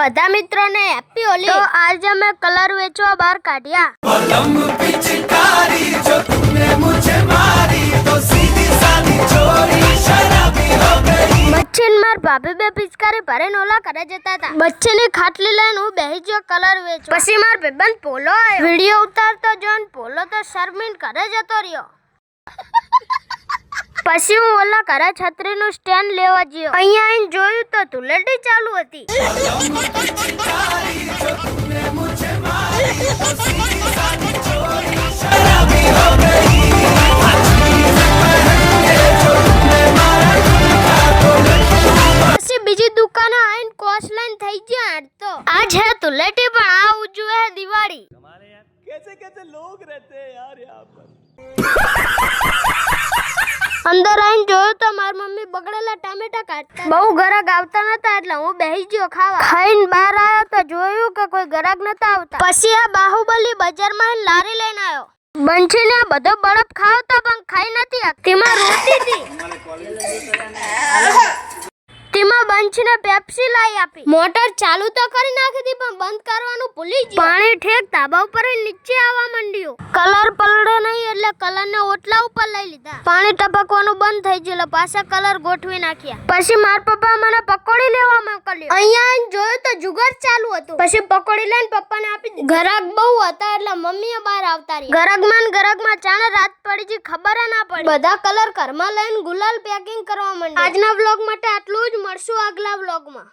બધા મિત્રોને હેપી હોલી તો આજે મેં કલર વેચવા બહાર કાઢ્યા. પલમ માર ભાભી બે પિચકારી ભરે નોલા કરે જતા હતા. બચ્ચેની ખાટલી લઈને હું બેહી ગયો કલર વેચ પછી માર બેબન પોલો વીડિયો ઉતારતો જોન પોલો તો શર્મિન કરે જતો રહ્યો. પછી હું ઓલા ઘરે છત્રીનું સ્ટેન્ડ લેવા ગયો અહીંયા આવીને જોયું તો ધૂલેટી ચાલુ હતી. પછી બીજી દુકાને આવીને કોસ લાઈન થઈ ગયા હાડતો આ છે ધૂલેટી, પણ આ ઉજવે દિવાળી. કેસે કેસે લોગ રહેતે યાર યહાં પર? અંદર આવીને જોયું તો મારી મમ્મી બગડેલા ટામેટા કાઢતા બહુ ગરાક આવતા નતા એટલે હું બેહી ગયો ખાવા. ખાઈને બહાર આવ્યો તો જોયું કે કોઈ ગરાક નતા આવતા. પછી આ બાહુબલી બજારમાં લારી લઈને આવ્યો. બંછીને આ બધો બળપ ખાવો તો પણ ખાઈ નથી. તેમાં રોટી હતી. તેમાં પેપ્સી લઈ આપી. મોટર ચાલુ તો કરી નાખી હતી પણ બંધ કરવાનું ભૂલી ગઈ પાણી ઠેક ધાબા ઉપર નીચે આવવા માંડ્યું. કલર પલળે નહીં એટલે કલરને ઓટલા ઉપર લઈ લીધા. પાણી ટપકવાનું બંધ થઈ ગયું એટલે પાછા કલર ગોઠવી નાખ્યા. પછી માર પપ્પા મને પકોડી લેવા મોકલ્યો. અહીંયા આવીને જોયું તો જુગાર ચાલુ હતું. પછી પકોડી લઈને પપ્પાને આપી દીધી. ગરાક બહુ હતા એટલે મમ્મીએ બહાર આવતા રહી ઘરકમાં ઘરકમાં ચાણ રાત પડી ગઈ ખબર ના પડી. બધા કલર ઘરમાં લઈને ગુલાલ પેકિંગ કરવા માંડ્યા. આજના બ્લોગ માટે આટલું જ. મળશું આગલા વ્લોગમાં.